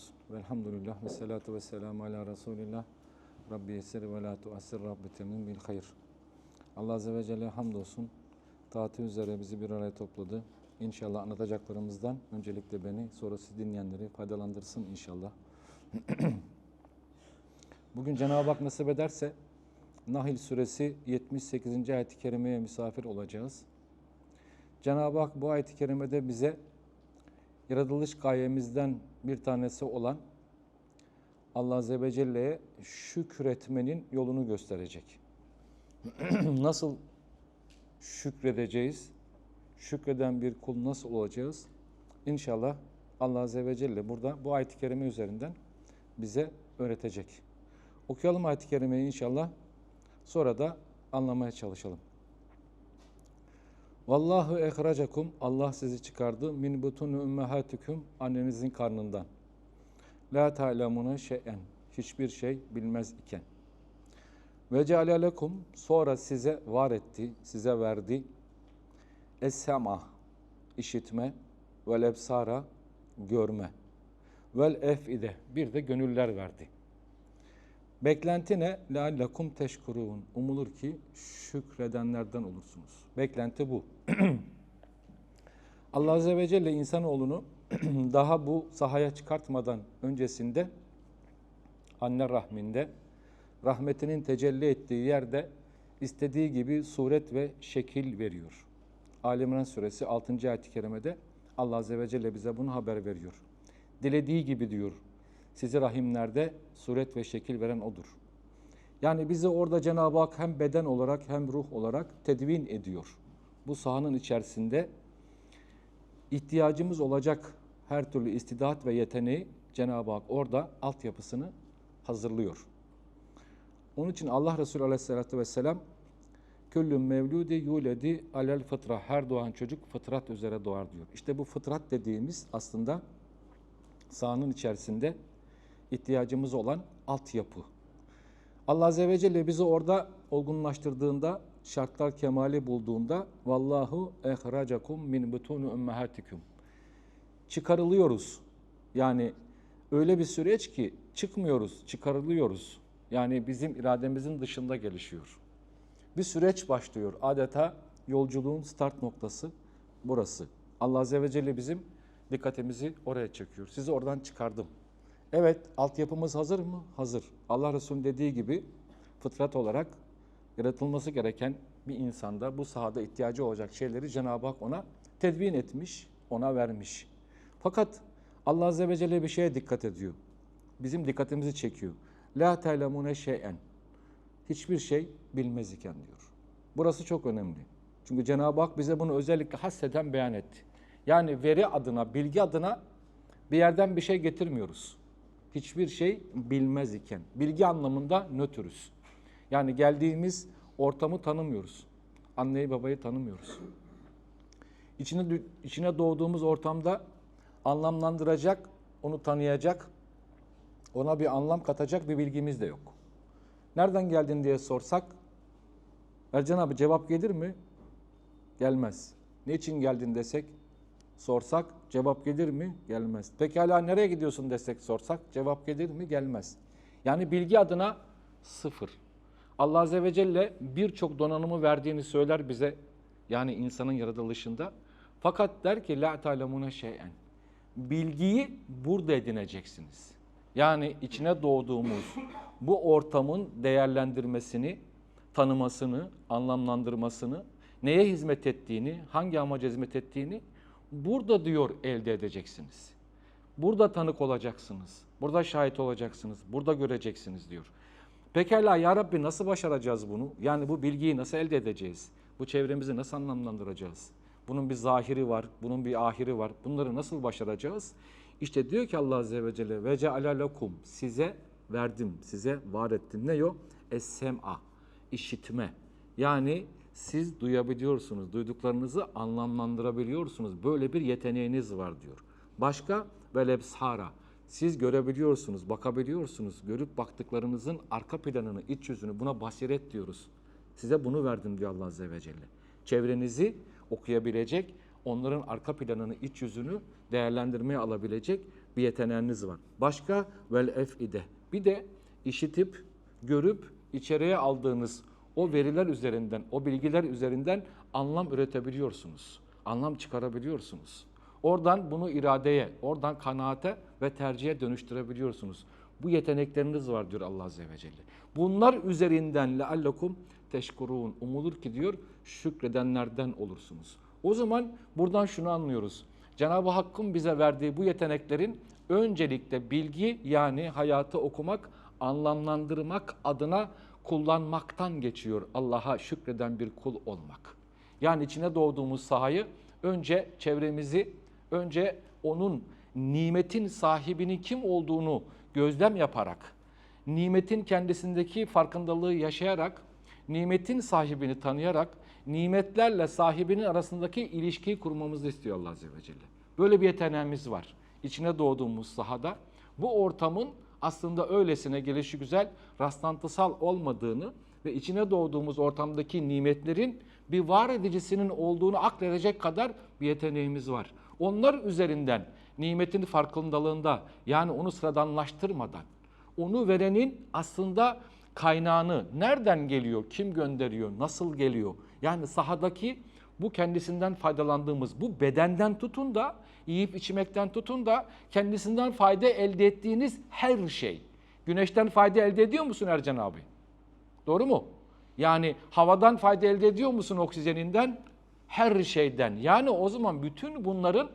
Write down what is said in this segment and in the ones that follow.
olsun. Velhamdülillah ve salatu ve selamu ala Resulillah. Rabbi yessir ve la tuassir Rabbi temin bil hayır. Allah Azze ve Celle hamdolsun. Taati üzere bizi bir araya topladı. İnşallah anlatacaklarımızdan öncelikle beni, sonra siz dinleyenleri faydalandırsın inşallah. Bugün Cenab-ı Hak nasip ederse Nahil suresi 78. ayet-i kerimeye misafir olacağız. Cenab-ı Hak bu ayet-i kerimede bize yaratılış gayemizden bir tanesi olan Allah Azze ve Celle'ye şükretmenin yolunu gösterecek. nasıl şükredeceğiz? Şükreden bir kul nasıl olacağız? İnşallah Allah Azze ve Celle burada bu ayet-i kerime üzerinden bize öğretecek. Okuyalım ayet-i kerimeyi inşallah. Sonra da anlamaya çalışalım. Vallahu ehracakum Allah sizi çıkardı min butunu ümmehatikum annenizin karnından. La ta'lemuna şey'en hiçbir şey bilmez iken. Ve ceale lekum sonra size var etti, size verdi. Es-sema işitme ve lebsara görme. Vel efide bir de gönüller verdi. Beklenti ne? La lakum teşkurun. Umulur ki şükredenlerden olursunuz. Beklenti bu. Allah Azze ve Celle insanoğlunu daha bu sahaya çıkartmadan öncesinde anne rahminde rahmetinin tecelli ettiği yerde istediği gibi suret ve şekil veriyor. Alimran suresi 6. ayet-i kerimede Allah Azze ve Celle bize bunu haber veriyor. Dilediği gibi diyor sizi rahimlerde suret ve şekil veren odur. Yani bizi orada Cenab-ı Hak hem beden olarak hem ruh olarak tedvin ediyor. Bu sahanın içerisinde ihtiyacımız olacak her türlü istidat ve yeteneği Cenab-ı Hak orada altyapısını hazırlıyor. Onun için Allah Resulü Aleyhisselatü Vesselam Küllün mevludi yuledi alel fıtra. Her doğan çocuk fıtrat üzere doğar diyor. İşte bu fıtrat dediğimiz aslında sahanın içerisinde ihtiyacımız olan altyapı. Allah Azze ve Celle bizi orada olgunlaştırdığında, şartlar kemali bulduğunda vallahu ehracakum min butunu ummahatikum. Çıkarılıyoruz. Yani öyle bir süreç ki çıkmıyoruz, çıkarılıyoruz. Yani bizim irademizin dışında gelişiyor. Bir süreç başlıyor. Adeta yolculuğun start noktası burası. Allah Azze ve Celle bizim dikkatimizi oraya çekiyor. Sizi oradan çıkardım. Evet, altyapımız hazır mı? Hazır. Allah Resulü dediği gibi fıtrat olarak yaratılması gereken bir insanda bu sahada ihtiyacı olacak şeyleri Cenab-ı Hak ona tedvin etmiş, ona vermiş. Fakat Allah Azze ve Celle bir şeye dikkat ediyor. Bizim dikkatimizi çekiyor. La te'lemune şey'en. Hiçbir şey bilmez iken diyor. Burası çok önemli. Çünkü Cenab-ı Hak bize bunu özellikle hasseden beyan etti. Yani veri adına, bilgi adına bir yerden bir şey getirmiyoruz. Hiçbir şey bilmez iken. Bilgi anlamında nötrüz. Yani geldiğimiz ortamı tanımıyoruz. Anneyi babayı tanımıyoruz. İçine, içine doğduğumuz ortamda anlamlandıracak, onu tanıyacak, ona bir anlam katacak bir bilgimiz de yok. Nereden geldin diye sorsak, Ercan abi cevap gelir mi? Gelmez. Ne için geldin desek, sorsak cevap gelir mi? Gelmez. Pekala nereye gidiyorsun desek sorsak cevap gelir mi? Gelmez. Yani bilgi adına sıfır. Allah Azze ve Celle birçok donanımı verdiğini söyler bize. Yani insanın yaratılışında. Fakat der ki la ta'lemune şey'en. Bilgiyi burada edineceksiniz. Yani içine doğduğumuz bu ortamın değerlendirmesini, tanımasını, anlamlandırmasını, neye hizmet ettiğini, hangi amaca hizmet ettiğini burada diyor elde edeceksiniz. Burada tanık olacaksınız. Burada şahit olacaksınız. Burada göreceksiniz diyor. Pekala ya Rabbi nasıl başaracağız bunu? Yani bu bilgiyi nasıl elde edeceğiz? Bu çevremizi nasıl anlamlandıracağız? Bunun bir zahiri var, bunun bir ahiri var. Bunları nasıl başaracağız? İşte diyor ki Allah Azze ve Celle ve cealalakum size verdim, size var ettim. Ne o? Es-sem'a, işitme. Yani siz duyabiliyorsunuz, duyduklarınızı anlamlandırabiliyorsunuz. Böyle bir yeteneğiniz var diyor. Başka ve lebsara. Siz görebiliyorsunuz, bakabiliyorsunuz. Görüp baktıklarınızın arka planını, iç yüzünü buna basiret diyoruz. Size bunu verdim diyor Allah Azze ve Celle. Çevrenizi okuyabilecek, onların arka planını, iç yüzünü değerlendirmeye alabilecek bir yeteneğiniz var. Başka vel efide. Bir de işitip, görüp içeriye aldığınız o veriler üzerinden, o bilgiler üzerinden anlam üretebiliyorsunuz. Anlam çıkarabiliyorsunuz. Oradan bunu iradeye, oradan kanaate ve tercihe dönüştürebiliyorsunuz. Bu yetenekleriniz var diyor Allah Azze ve Celle. Bunlar üzerinden leallekum teşkurun. Umulur ki diyor şükredenlerden olursunuz. O zaman buradan şunu anlıyoruz. Cenab-ı Hakk'ın bize verdiği bu yeteneklerin öncelikle bilgi yani hayatı okumak, anlamlandırmak adına kullanmaktan geçiyor. Allah'a şükreden bir kul olmak. Yani içine doğduğumuz sahayı önce çevremizi, önce onun nimetin sahibinin kim olduğunu gözlem yaparak, nimetin kendisindeki farkındalığı yaşayarak, nimetin sahibini tanıyarak, nimetlerle sahibinin arasındaki ilişkiyi kurmamızı istiyor Allah Azze ve Celle. Böyle bir yeteneğimiz var. İçine doğduğumuz sahada bu ortamın aslında öylesine gelişi güzel, rastlantısal olmadığını ve içine doğduğumuz ortamdaki nimetlerin bir var edicisinin olduğunu akledecek kadar bir yeteneğimiz var. Onlar üzerinden nimetin farkındalığında yani onu sıradanlaştırmadan, onu verenin aslında kaynağını nereden geliyor, kim gönderiyor, nasıl geliyor? Yani sahadaki bu kendisinden faydalandığımız bu bedenden tutun da yiyip içmekten tutun da kendisinden fayda elde ettiğiniz her şey. Güneşten fayda elde ediyor musun Ercan abi? Doğru mu? Yani havadan fayda elde ediyor musun oksijeninden? Her şeyden. Yani o zaman bütün bunların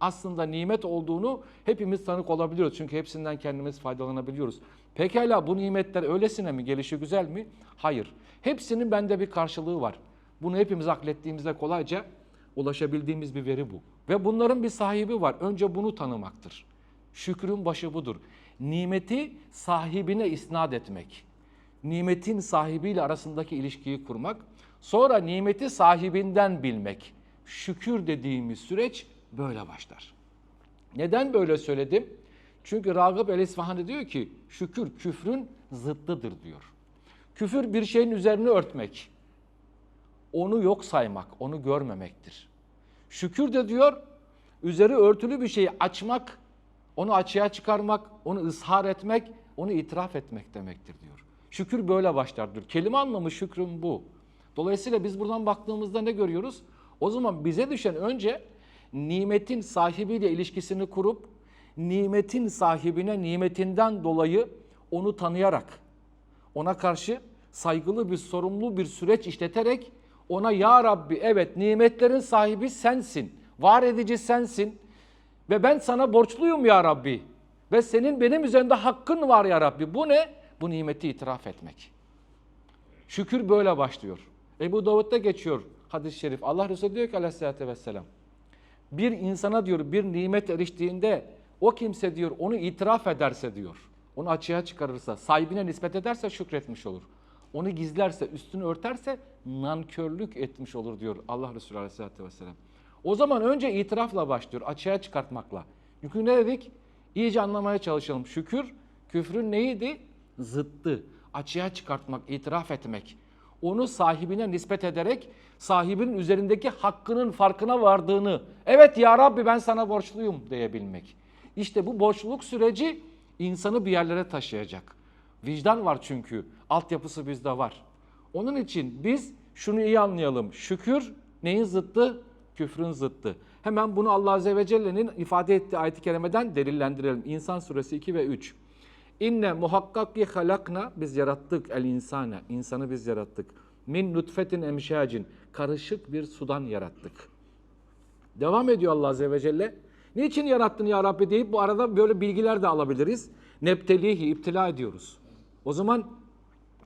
aslında nimet olduğunu hepimiz tanık olabiliyoruz. Çünkü hepsinden kendimiz faydalanabiliyoruz. Pekala bu nimetler öylesine mi? Gelişi güzel mi? Hayır. Hepsinin bende bir karşılığı var. Bunu hepimiz aklettiğimizde kolayca ulaşabildiğimiz bir veri bu. Ve bunların bir sahibi var. Önce bunu tanımaktır. Şükrün başı budur. Nimeti sahibine isnat etmek. Nimetin sahibiyle arasındaki ilişkiyi kurmak. Sonra nimeti sahibinden bilmek. Şükür dediğimiz süreç böyle başlar. Neden böyle söyledim? Çünkü Ragıp el diyor ki şükür küfrün zıttıdır diyor. Küfür bir şeyin üzerine örtmek. Onu yok saymak, onu görmemektir. Şükür de diyor üzeri örtülü bir şeyi açmak, onu açığa çıkarmak, onu ızhar etmek, onu itiraf etmek demektir diyor. Şükür böyle başlar diyor. Kelime anlamı şükrün bu. Dolayısıyla biz buradan baktığımızda ne görüyoruz? O zaman bize düşen önce nimetin sahibiyle ilişkisini kurup nimetin sahibine nimetinden dolayı onu tanıyarak ona karşı saygılı bir sorumlu bir süreç işleterek ona ya Rabbi evet nimetlerin sahibi sensin. Var edici sensin. Ve ben sana borçluyum ya Rabbi. Ve senin benim üzerinde hakkın var ya Rabbi. Bu ne? Bu nimeti itiraf etmek. Şükür böyle başlıyor. Ebu Davud'da geçiyor hadis-i şerif. Allah Resulü diyor ki aleyhissalatü vesselam. Bir insana diyor bir nimet eriştiğinde o kimse diyor onu itiraf ederse diyor. Onu açığa çıkarırsa, sahibine nispet ederse şükretmiş olur. Onu gizlerse, üstünü örterse nankörlük etmiş olur diyor Allah Resulü Aleyhisselatü Vesselam. O zaman önce itirafla başlıyor, açığa çıkartmakla. Çünkü ne dedik? İyice anlamaya çalışalım. Şükür, küfrün neydi? Zıttı. Açığa çıkartmak, itiraf etmek. Onu sahibine nispet ederek sahibinin üzerindeki hakkının farkına vardığını, evet ya Rabbi ben sana borçluyum diyebilmek. İşte bu borçluluk süreci insanı bir yerlere taşıyacak. Vicdan var çünkü. Altyapısı bizde var. Onun için biz şunu iyi anlayalım. Şükür neyin zıttı? Küfrün zıttı. Hemen bunu Allah Azze ve Celle'nin ifade ettiği ayet-i kerimeden delillendirelim. İnsan suresi 2 ve 3. İnne muhakkak ki halakna biz yarattık el insane. İnsanı biz yarattık. Min nutfetin emşacin. Karışık bir sudan yarattık. Devam ediyor Allah Azze ve Celle. Niçin yarattın ya Rabbi deyip bu arada böyle bilgiler de alabiliriz. Neptelihi iptila ediyoruz. O zaman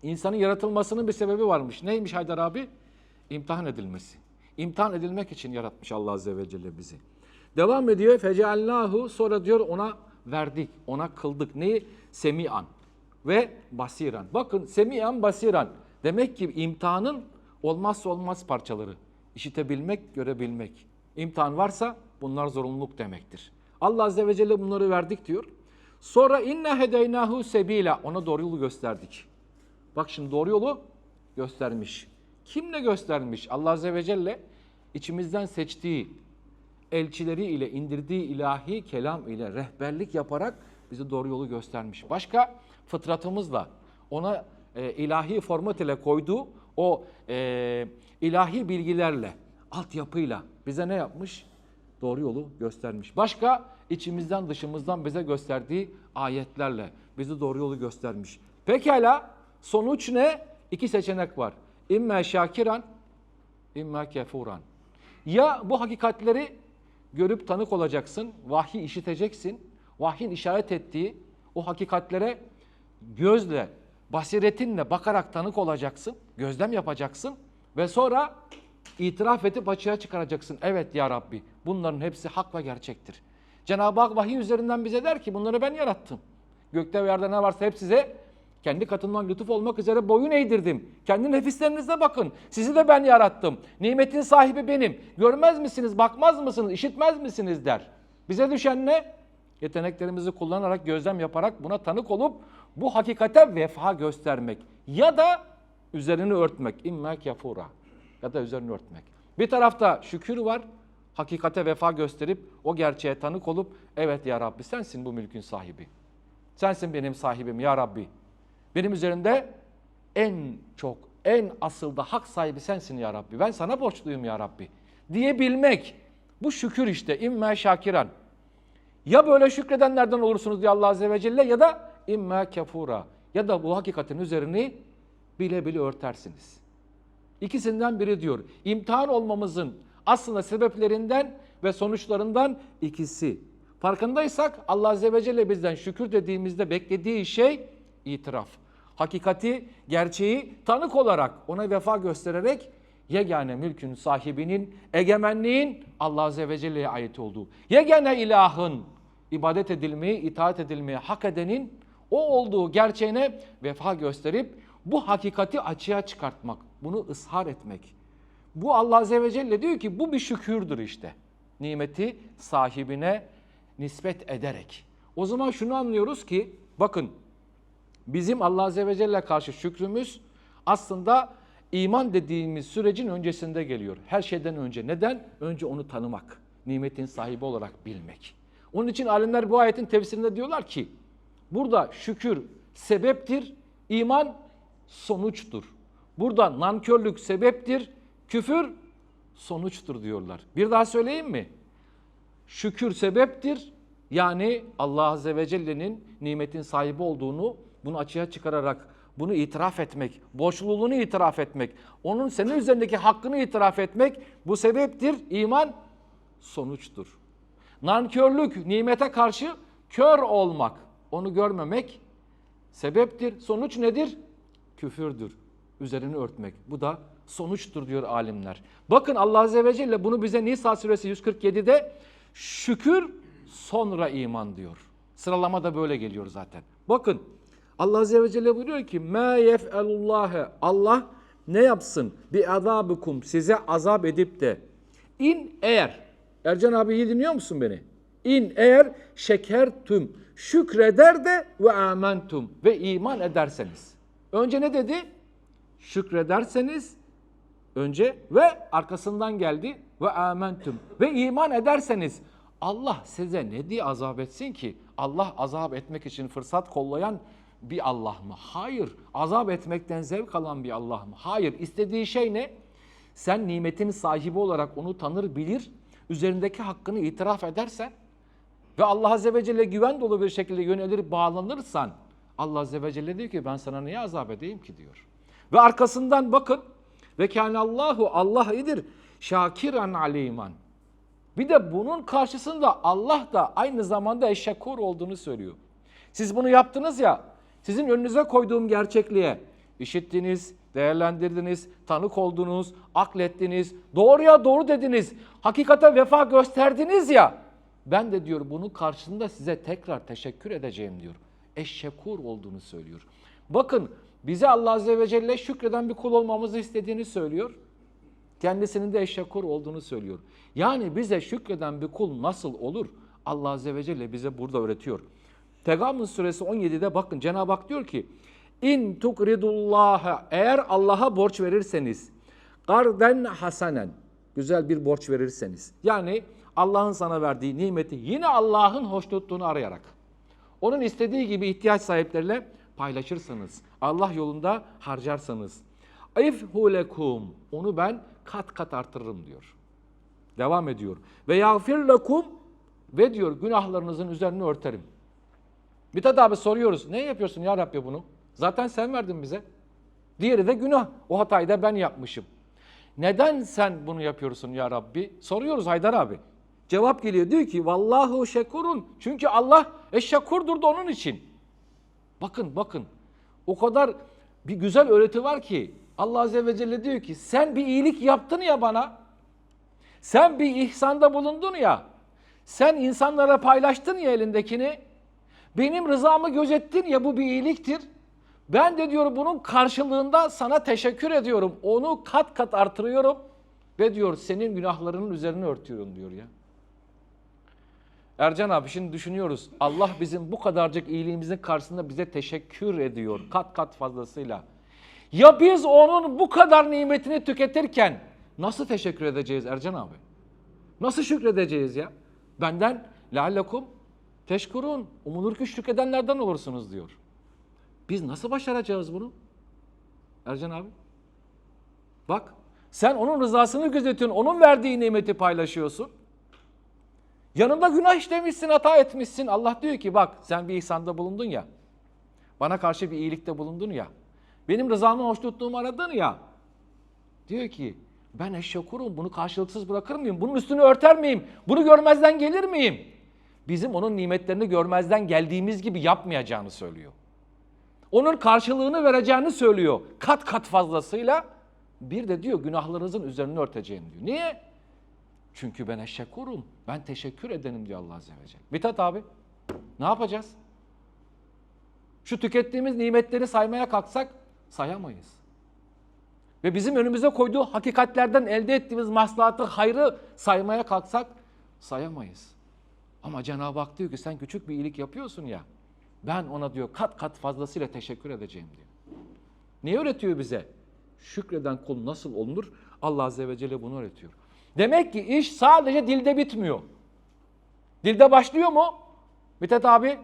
insanın yaratılmasının bir sebebi varmış. Neymiş Haydar abi? İmtihan edilmesi. İmtihan edilmek için yaratmış Allah Azze ve Celle bizi. Devam ediyor. Feceallahu sonra diyor ona verdik, ona kıldık. Neyi? Semian ve basiran. Bakın semian basiran. Demek ki imtihanın olmazsa olmaz parçaları. İşitebilmek, görebilmek. İmtihan varsa bunlar zorunluluk demektir. Allah Azze ve Celle bunları verdik diyor. Sonra inna hedeynahu sebila. Ona doğru yolu gösterdik. Bak şimdi doğru yolu göstermiş. Kimle göstermiş? Allah Azze ve Celle içimizden seçtiği, elçileri ile indirdiği ilahi kelam ile rehberlik yaparak bizi doğru yolu göstermiş. Başka fıtratımızla ona e, ilahi format ile koyduğu o e, ilahi bilgilerle, altyapıyla bize ne yapmış? Doğru yolu göstermiş. Başka içimizden dışımızdan bize gösterdiği ayetlerle bizi doğru yolu göstermiş. Pekala sonuç ne? İki seçenek var. İmme şakiran, imme kefuran. Ya bu hakikatleri görüp tanık olacaksın, vahyi işiteceksin, vahyin işaret ettiği o hakikatlere gözle, basiretinle bakarak tanık olacaksın, gözlem yapacaksın ve sonra itiraf edip açığa çıkaracaksın. Evet ya Rabbi bunların hepsi hak ve gerçektir. Cenab-ı Hak vahiy üzerinden bize der ki bunları ben yarattım. Gökte ve yerde ne varsa hep size kendi katından lütuf olmak üzere boyun eğdirdim. Kendi nefislerinize bakın. Sizi de ben yarattım. Nimetin sahibi benim. Görmez misiniz, bakmaz mısınız, işitmez misiniz der. Bize düşen ne? Yeteneklerimizi kullanarak, gözlem yaparak buna tanık olup bu hakikate vefa göstermek. Ya da üzerini örtmek. İmme kefura. Ya da üzerini örtmek. Bir tarafta şükür var. Hakikate vefa gösterip o gerçeğe tanık olup evet ya Rabbi sensin bu mülkün sahibi. Sensin benim sahibim ya Rabbi. Benim üzerimde en çok, en asılda hak sahibi sensin ya Rabbi. Ben sana borçluyum ya Rabbi. Diyebilmek. Bu şükür işte. İmme şakiran. Ya böyle şükredenlerden olursunuz diye Allah Azze ve Celle ya da imme kefura. Ya da bu hakikatin üzerini bile bile örtersiniz. İkisinden biri diyor. İmtihan olmamızın aslında sebeplerinden ve sonuçlarından ikisi. Farkındaysak Allah Azze ve Celle bizden şükür dediğimizde beklediği şey itiraf. Hakikati, gerçeği tanık olarak ona vefa göstererek yegane mülkün sahibinin, egemenliğin Allah Azze ve Celle'ye ait olduğu, yegane ilahın ibadet edilmeyi, itaat edilmeyi hak edenin o olduğu gerçeğine vefa gösterip bu hakikati açığa çıkartmak, bunu ishar etmek. Bu Allah Azze ve Celle diyor ki bu bir şükürdür işte. Nimeti sahibine nispet ederek. O zaman şunu anlıyoruz ki bakın bizim Allah Azze ve Celle karşı şükrümüz aslında iman dediğimiz sürecin öncesinde geliyor. Her şeyden önce. Neden? Önce onu tanımak. Nimetin sahibi olarak bilmek. Onun için alimler bu ayetin tefsirinde diyorlar ki burada şükür sebeptir, iman sonuçtur. Burada nankörlük sebeptir, küfür sonuçtur diyorlar. Bir daha söyleyeyim mi? Şükür sebeptir. Yani Allah Azze ve Celle'nin nimetin sahibi olduğunu bunu açığa çıkararak bunu itiraf etmek, borçluluğunu itiraf etmek, onun senin üzerindeki hakkını itiraf etmek bu sebeptir. İman sonuçtur. Nankörlük, nimete karşı kör olmak, onu görmemek sebeptir. Sonuç nedir? Küfürdür Üzerini örtmek. Bu da sonuçtur diyor alimler. Bakın Allah Azze ve Celle bunu bize Nisa suresi 147'de şükür sonra iman diyor. Sıralama da böyle geliyor zaten. Bakın Allah Azze ve Celle buyuruyor ki مَا يَفْعَلُ Allah ne yapsın? Bir azabukum size azap edip de in eğer Ercan abi iyi dinliyor musun beni? İn eğer şeker tüm şükreder de ve amentum ve iman ederseniz. Önce ne dedi? Şükrederseniz önce ve arkasından geldi ve amentum ve iman ederseniz Allah size ne diye azap etsin ki? Allah azap etmek için fırsat kollayan bir Allah mı? Hayır. Azap etmekten zevk alan bir Allah mı? Hayır. İstediği şey ne? Sen nimetin sahibi olarak onu tanır bilir, üzerindeki hakkını itiraf edersen ve Allah Azze ve Celle güven dolu bir şekilde yönelir bağlanırsan Allah Azze ve Celle diyor ki ben sana niye azap edeyim ki diyor. Ve arkasından bakın ve Allahu Allah idir şakiran aliman. Bir de bunun karşısında Allah da aynı zamanda eşşekur olduğunu söylüyor. Siz bunu yaptınız ya, sizin önünüze koyduğum gerçekliğe işittiniz, değerlendirdiniz, tanık oldunuz, aklettiniz, doğruya doğru dediniz, hakikate vefa gösterdiniz ya. Ben de diyor bunun karşısında size tekrar teşekkür edeceğim diyor. Eşşekur olduğunu söylüyor. Bakın bize Allah Azze ve Celle şükreden bir kul olmamızı istediğini söylüyor. Kendisinin de eşşekur olduğunu söylüyor. Yani bize şükreden bir kul nasıl olur? Allah Azze ve Celle bize burada öğretiyor. Tegamün suresi 17'de bakın Cenab-ı Hak diyor ki İn tukridullaha eğer Allah'a borç verirseniz garden hasanen güzel bir borç verirseniz. Yani Allah'ın sana verdiği nimeti yine Allah'ın hoşnutluğunu arayarak. Onun istediği gibi ihtiyaç sahipleriyle paylaşırsanız, Allah yolunda harcarsanız. Ifhu lekum. Onu ben kat kat artırırım diyor. Devam ediyor. Ve yağfir lekum ve diyor günahlarınızın üzerine örterim. Mithat abi soruyoruz. Ne yapıyorsun ya Rabbi bunu? Zaten sen verdin bize. Diğeri de günah. O hatayı da ben yapmışım. Neden sen bunu yapıyorsun ya Rabbi? Soruyoruz Haydar abi. Cevap geliyor diyor ki vallahu şekurun. Çünkü Allah eşşakurdur da onun için. Bakın bakın. O kadar bir güzel öğreti var ki Allah Azze ve Celle diyor ki sen bir iyilik yaptın ya bana. Sen bir ihsanda bulundun ya. Sen insanlara paylaştın ya elindekini. Benim rızamı gözettin ya bu bir iyiliktir. Ben de diyor bunun karşılığında sana teşekkür ediyorum. Onu kat kat artırıyorum ve diyor senin günahlarının üzerine örtüyorum diyor ya. Ercan abi şimdi düşünüyoruz. Allah bizim bu kadarcık iyiliğimizin karşısında bize teşekkür ediyor kat kat fazlasıyla. Ya biz onun bu kadar nimetini tüketirken nasıl teşekkür edeceğiz Ercan abi? Nasıl şükredeceğiz ya? Benden leallekum teşkurun. Umulur ki şükredenlerden olursunuz diyor. Biz nasıl başaracağız bunu? Ercan abi. Bak sen onun rızasını gözetiyorsun. Onun verdiği nimeti paylaşıyorsun. Yanında günah işlemişsin, hata etmişsin. Allah diyor ki bak sen bir ihsanda bulundun ya. Bana karşı bir iyilikte bulundun ya. Benim rızamı hoşnutluğumu aradın ya. Diyor ki ben eşyakurum bunu karşılıksız bırakır mıyım? Bunun üstünü örter miyim? Bunu görmezden gelir miyim? Bizim onun nimetlerini görmezden geldiğimiz gibi yapmayacağını söylüyor. Onun karşılığını vereceğini söylüyor. Kat kat fazlasıyla. Bir de diyor günahlarınızın üzerine örteceğim diyor. Niye? Çünkü ben eşşekurum. Ben teşekkür edenim diyor Allah Azze ve Celle. Mithat abi ne yapacağız? Şu tükettiğimiz nimetleri saymaya kalksak sayamayız. Ve bizim önümüze koyduğu hakikatlerden elde ettiğimiz maslahatı, hayrı saymaya kalksak sayamayız. Ama Cenab-ı Hak diyor ki sen küçük bir iyilik yapıyorsun ya. Ben ona diyor kat kat fazlasıyla teşekkür edeceğim diyor. Ne öğretiyor bize? Şükreden kul nasıl olunur? Allah Azze ve Celle bunu öğretiyor. Demek ki iş sadece dilde bitmiyor. Dilde başlıyor mu? Mithat abi,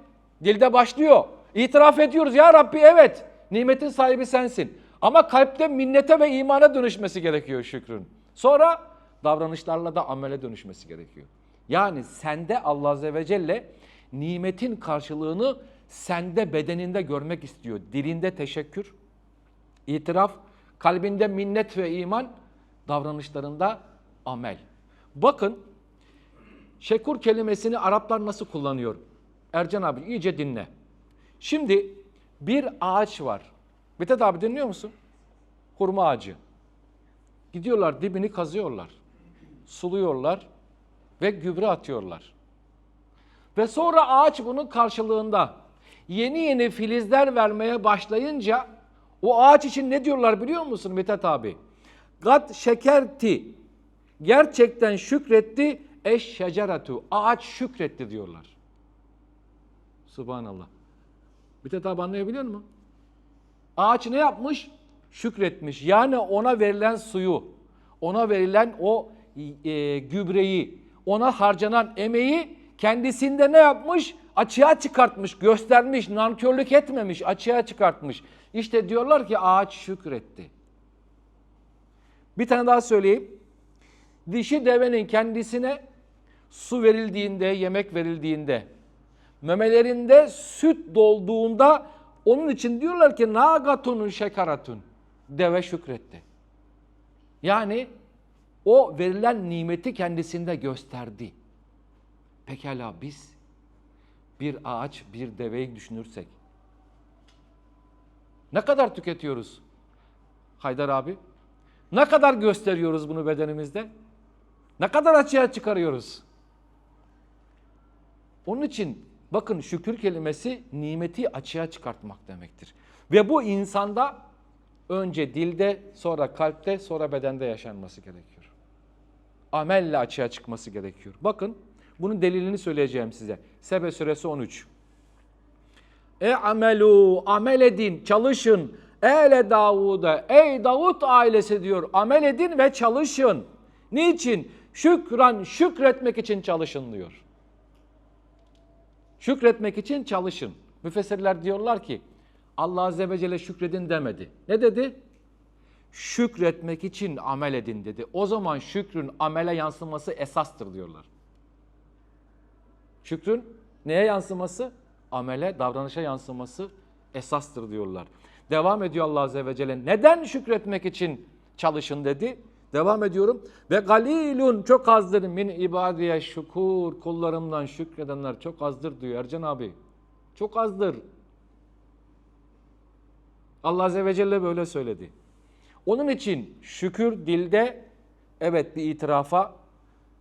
dilde başlıyor. İtiraf ediyoruz ya Rabbi evet, nimetin sahibi sensin. Ama kalpte minnete ve imana dönüşmesi gerekiyor şükrün. Sonra davranışlarla da amele dönüşmesi gerekiyor. Yani sende Allah Azze ve Celle nimetin karşılığını sende bedeninde görmek istiyor. Dilinde teşekkür, itiraf, kalbinde minnet ve iman, davranışlarında amel. Bakın şekur kelimesini Araplar nasıl kullanıyor? Ercan abi iyice dinle. Şimdi bir ağaç var. Mithat abi dinliyor musun? Hurma ağacı. Gidiyorlar dibini kazıyorlar. Suluyorlar ve gübre atıyorlar. Ve sonra ağaç bunun karşılığında yeni yeni filizler vermeye başlayınca o ağaç için ne diyorlar biliyor musun Mithat abi? Gat şekerti. Gerçekten şükretti. Eş şeceratu. Ağaç şükretti diyorlar. Subhanallah. Mithat abi anlayabiliyor musun? Ağaç ne yapmış? Şükretmiş. Yani ona verilen suyu, ona verilen o e, gübreyi, ona harcanan emeği kendisinde ne yapmış? Açığa çıkartmış, göstermiş, nankörlük etmemiş, açığa çıkartmış. İşte diyorlar ki ağaç şükretti. Bir tane daha söyleyeyim. Dişi devenin kendisine su verildiğinde, yemek verildiğinde, memelerinde süt dolduğunda onun için diyorlar ki nagatunun şekaratun. Deve şükretti. Yani o verilen nimeti kendisinde gösterdi. Pekala biz bir ağaç, bir deveyi düşünürsek ne kadar tüketiyoruz Haydar abi? Ne kadar gösteriyoruz bunu bedenimizde? Ne kadar açığa çıkarıyoruz? Onun için bakın şükür kelimesi nimeti açığa çıkartmak demektir. Ve bu insanda önce dilde, sonra kalpte, sonra bedende yaşanması gerekiyor. Amelle açığa çıkması gerekiyor. Bakın bunun delilini söyleyeceğim size. Sebe suresi 13. E amelu, amel edin, çalışın. Ele Davud'a, ey Davut ailesi diyor, amel edin ve çalışın. Niçin? Şükran, şükretmek için çalışın diyor. Şükretmek için çalışın. Müfessirler diyorlar ki Allah Azze ve Celle şükredin demedi. Ne dedi? Şükretmek için amel edin dedi. O zaman şükrün amele yansıması esastır diyorlar. Şükrün neye yansıması? Amele, davranışa yansıması esastır diyorlar. Devam ediyor Allah Azze ve Celle. Neden şükretmek için çalışın dedi? Devam ediyorum. Ve galilun çok azdır min ibadiye şukur. Kullarımdan şükredenler çok azdır diyor Ercan abi. Çok azdır. Allah Azze ve Celle böyle söyledi. Onun için şükür dilde evet bir itirafa,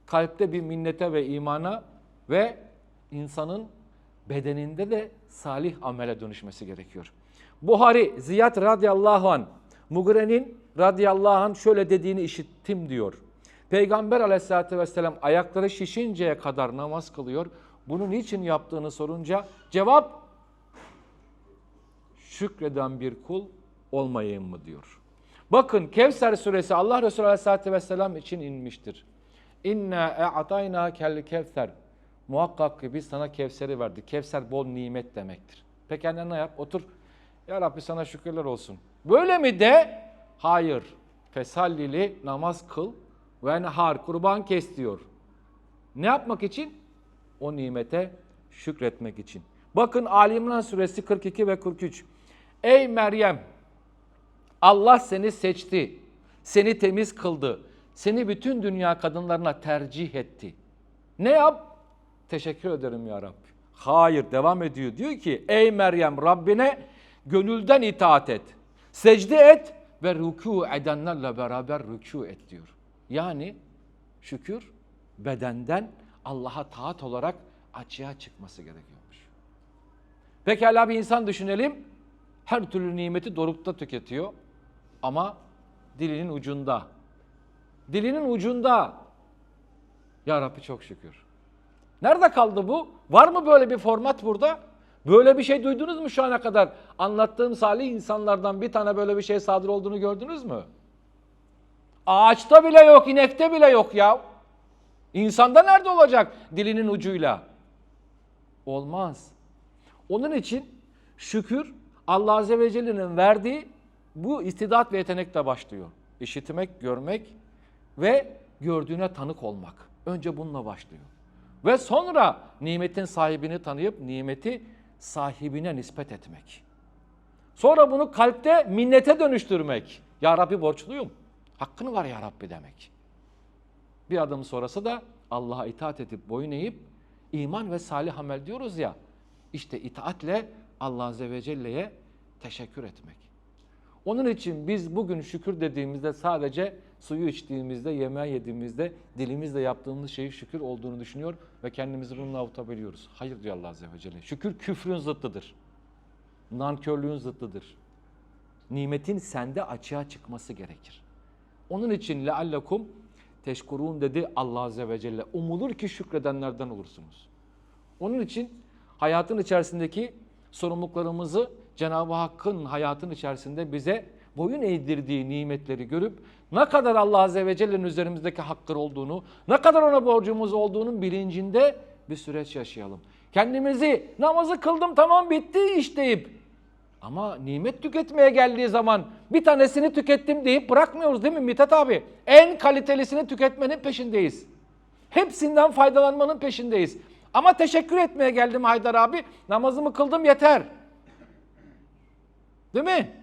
kalpte bir minnete ve imana ve insanın bedeninde de salih amele dönüşmesi gerekiyor. Buhari Ziyad radıyallahu an Mugre'nin radıyallahu an şöyle dediğini işittim diyor. Peygamber aleyhissalatü vesselam ayakları şişinceye kadar namaz kılıyor. Bunu niçin yaptığını sorunca cevap şükreden bir kul olmayayım mı diyor. Bakın Kevser suresi Allah Resulü Aleyhisselatü Vesselam için inmiştir. İnna e'atayna kel kevser. Muhakkak ki biz sana Kevser'i verdik. Kevser bol nimet demektir. Peki anne ne yap? Otur. Ya Rabbi sana şükürler olsun. Böyle mi de? Hayır. Fesallili namaz kıl ve har kurban kes diyor. Ne yapmak için? O nimete şükretmek için. Bakın Ali İmran suresi 42 ve 43. Ey Meryem Allah seni seçti. Seni temiz kıldı. Seni bütün dünya kadınlarına tercih etti. Ne yap? Teşekkür ederim ya Rabbi. Hayır devam ediyor. Diyor ki ey Meryem Rabbine gönülden itaat et. Secde et ve rükû edenlerle beraber rükû et diyor. Yani şükür bedenden Allah'a taat olarak açığa çıkması gerekiyormuş. Pekala bir insan düşünelim. Her türlü nimeti dorukta tüketiyor. Ama dilinin ucunda. Dilinin ucunda. Ya Rabbi çok şükür. Nerede kaldı bu? Var mı böyle bir format burada? Böyle bir şey duydunuz mu şu ana kadar? Anlattığım salih insanlardan bir tane böyle bir şey sadır olduğunu gördünüz mü? Ağaçta bile yok, inekte bile yok ya. İnsanda nerede olacak dilinin ucuyla? Olmaz. Onun için şükür Allah Azze ve Celle'nin verdiği bu istidat ve yetenekle başlıyor. İşitmek, görmek ve gördüğüne tanık olmak. Önce bununla başlıyor. Ve sonra nimetin sahibini tanıyıp nimeti sahibine nispet etmek. Sonra bunu kalpte minnete dönüştürmek. Ya Rabbi borçluyum. Hakkını var ya Rabbi demek. Bir adım sonrası da Allah'a itaat edip boyun eğip iman ve salih amel diyoruz ya. İşte itaatle Allah Azze ve Celle'ye teşekkür etmek. Onun için biz bugün şükür dediğimizde sadece suyu içtiğimizde, yemeği yediğimizde dilimizle yaptığımız şeyi şükür olduğunu düşünüyor ve kendimizi bununla avutabiliyoruz. Hayır diyor Allah Azze ve Celle. Şükür küfrün zıttıdır. Nankörlüğün zıttıdır. Nimetin sende açığa çıkması gerekir. Onun için leallekum teşkurun dedi Allah Azze ve Celle. Umulur ki şükredenlerden olursunuz. Onun için hayatın içerisindeki sorumluluklarımızı Cenab-ı Hakk'ın hayatın içerisinde bize boyun eğdirdiği nimetleri görüp ne kadar Allah Azze ve Celle'nin üzerimizdeki hakkı olduğunu, ne kadar ona borcumuz olduğunun bilincinde bir süreç yaşayalım. Kendimizi namazı kıldım tamam bitti iş deyip ama nimet tüketmeye geldiği zaman bir tanesini tükettim deyip bırakmıyoruz değil mi Mithat abi? En kalitelisini tüketmenin peşindeyiz. Hepsinden faydalanmanın peşindeyiz. Ama teşekkür etmeye geldim Haydar abi. Namazımı kıldım yeter. Değil mi?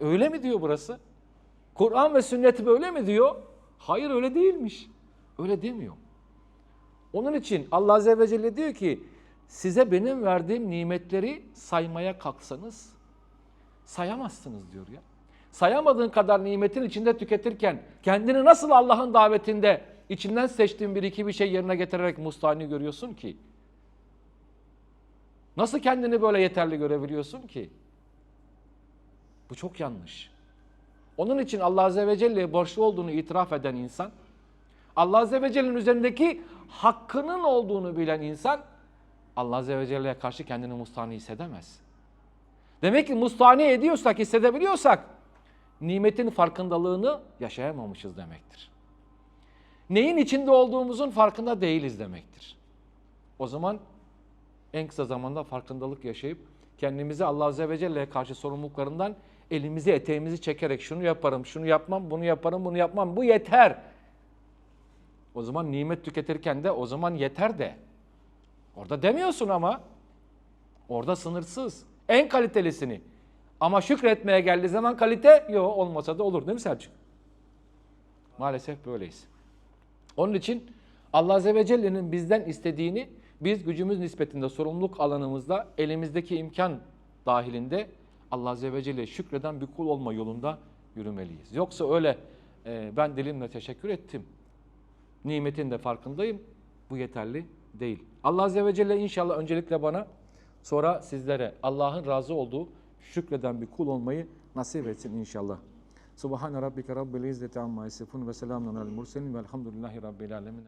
Öyle mi diyor burası? Kur'an ve sünnet böyle mi diyor? Hayır öyle değilmiş. Öyle demiyor. Onun için Allah Azze ve Celle diyor ki size benim verdiğim nimetleri saymaya kalksanız sayamazsınız diyor ya. Sayamadığın kadar nimetin içinde tüketirken kendini nasıl Allah'ın davetinde içinden seçtiğin bir iki bir şey yerine getirerek mustahni görüyorsun ki? Nasıl kendini böyle yeterli görebiliyorsun ki? Bu çok yanlış. Onun için Allah Azze ve Celle'ye borçlu olduğunu itiraf eden insan, Allah Azze ve Celle'nin üzerindeki hakkının olduğunu bilen insan, Allah Azze ve Celle'ye karşı kendini mustahni hissedemez. Demek ki mustahni ediyorsak, hissedebiliyorsak, nimetin farkındalığını yaşayamamışız demektir. Neyin içinde olduğumuzun farkında değiliz demektir. O zaman en kısa zamanda farkındalık yaşayıp kendimizi Allah Azze ve Celle'ye karşı sorumluluklarından elimizi eteğimizi çekerek şunu yaparım, şunu yapmam, bunu yaparım, bunu yapmam, bu yeter. O zaman nimet tüketirken de o zaman yeter de. Orada demiyorsun ama. Orada sınırsız. En kalitelisini. Ama şükretmeye geldiği zaman kalite yok olmasa da olur değil mi Selçuk? Maalesef böyleyiz. Onun için Allah Azze ve Celle'nin bizden istediğini biz gücümüz nispetinde sorumluluk alanımızda elimizdeki imkan dahilinde Allah Azze ve Celle'ye şükreden bir kul olma yolunda yürümeliyiz. Yoksa öyle e, ben dilimle teşekkür ettim. Nimetin de farkındayım. Bu yeterli değil. Allah Azze ve Celle inşallah öncelikle bana sonra sizlere Allah'ın razı olduğu şükreden bir kul olmayı nasip etsin inşallah. Subhane rabbike rabbil izzeti amma yasifun ve selamun alel murselin velhamdülillahi rabbil alemin.